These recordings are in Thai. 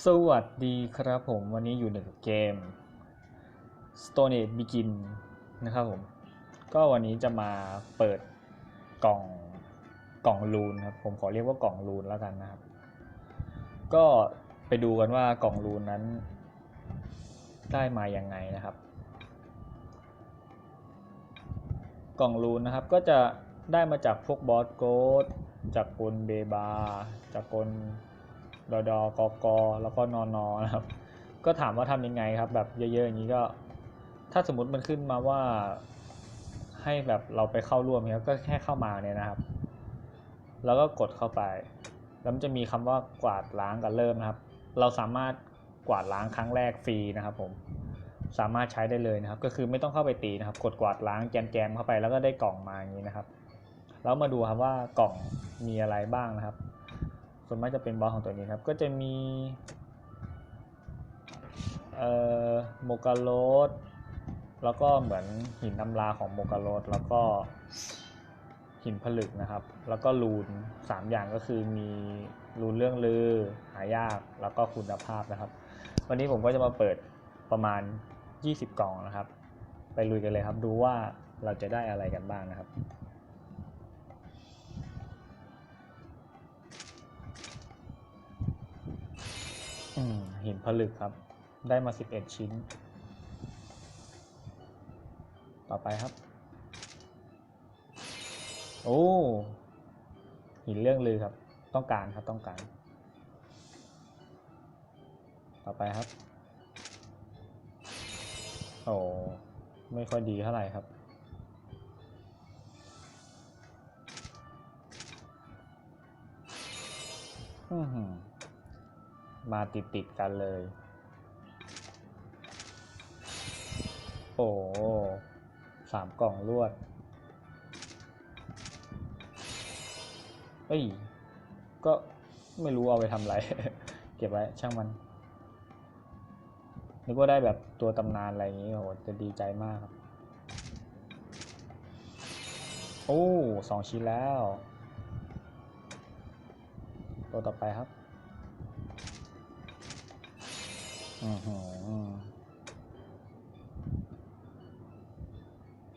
สวัสดีครับผมวันนี้อยู่ในเกม Stone Age Begin นะครับผม ก็วันนี้จะมาเปิดกล่องกล่องรูนครับ ผมขอเรียกว่ากล่องรูนแล้วกันนะครับ ก็ไปดูกันว่ากล่องรูนนั้นได้มาอย่างไงนะครับ กล่องรูนนะครับก็จะได้มาจากพวกบอสโกดจากกลเบบาจากกล ดอดอกอกอแล้วก็นอนอนะครับ ก็ถามว่าทำยังไงครับ แบบเยอะๆอย่างนี้ก็ ถ้าสมมติมันขึ้นมาว่า ให้แบบเราไปเข้าร่วมเนี่ยก็แค่เข้ามาเนี่ยนะครับ แล้วก็กดเข้าไป แล้วมันจะมีคำว่ากวาดล้างกันเริ่มนะครับ เราสามารถกวาดล้างครั้งแรกฟรีนะครับ ผม สามารถใช้ได้เลยนะครับ ก็คือไม่ต้องเข้าไปตีนะครับ กดกวาดล้างแจมๆเข้าไปแล้วก็ได้กล่องมาอย่างนี้นะครับ แล้วมาดูครับว่ากล่องมีอะไรบ้างนะครับ ส่วนมากจะเป็นบอสของตัวนี้ครับ ก็จะมีเอ่อโมกาโรสแล้วก็เหมือนหินตำราของโมกาโรสแล้วก็หินผลึกนะครับ แล้วก็รูนสามอย่างก็คือมีรูนเรื่องลือ หายาก แล้วก็คุณภาพนะครับ วันนี้ผมก็จะมาเปิดประมาณ 20 กล่องนะครับ ไปลุยกันเลยครับ ดูว่าเราจะได้อะไรกันบ้างนะครับ หินผลึกครับ ได้มา 11 ชิ้น ต่อไปครับ โอ้ หินเรื่องลือครับ ต้องการครับต้องการ ต่อไปครับ โอ้ไม่ค่อยดีเท่าไหร่ครับอือหือ มาติดติดกันเลย โอ้สามกล่องรวดเอ้ย ก็ไม่รู้เอาไปทำอะไร เก็บไว้ช่างมันนึกว่าได้แบบตัวตำนานอะไรอย่างนี้โอ้โหจะดีใจมากครับ โอ้สองชิ้นแล้ว ตัวต่อไปครับ บ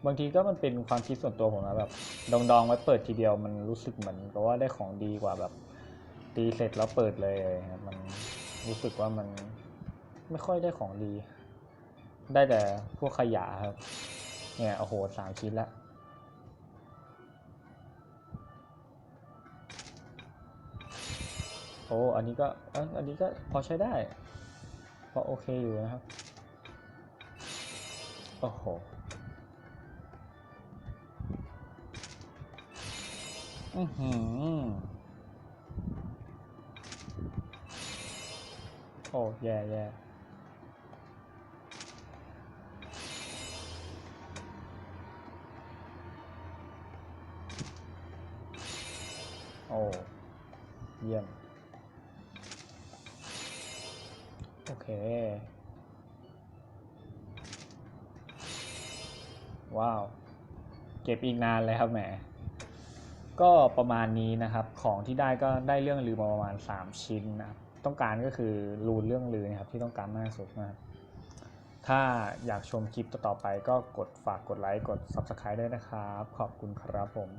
างทีก็มันเป็นความคิดส่วนตัวผมนะแบบดองดองๆไว้เปิดทีเดียวมันรู้สึกเหมือนกับว่าได้ของดีกว่าแบบ ตีเสร็จแล้วเปิดเลยครับมันรู้สึกว่ามันไม่ค่อยได้ของดี ได้แต่พวกขยะครับ เนี่ยโอ้โหสามชิ้นละโอ้อันนี้ก็อันนี้ก็พอใช้ได้ ก็โอเคอยู่นะครับ โอ้โห อือหือ โอ้แย่แย่โอ้ เยี่ยม โอเค ว้าว เก็บอีกนานเลยครับแหม ก็ประมาณนี้นะครับ ของที่ได้ก็ได้เรื่องลือมาประมาณ 3 ชิ้นนะครับ ต้องการก็คือรูนเรื่องลือนะครับที่ต้องการมากสุดนะครับถ้าอยากชมคลิปต่อๆไปก็กดฝากกดไลค์กด Subscribe ด้วยนะครับ ขอบคุณครับผม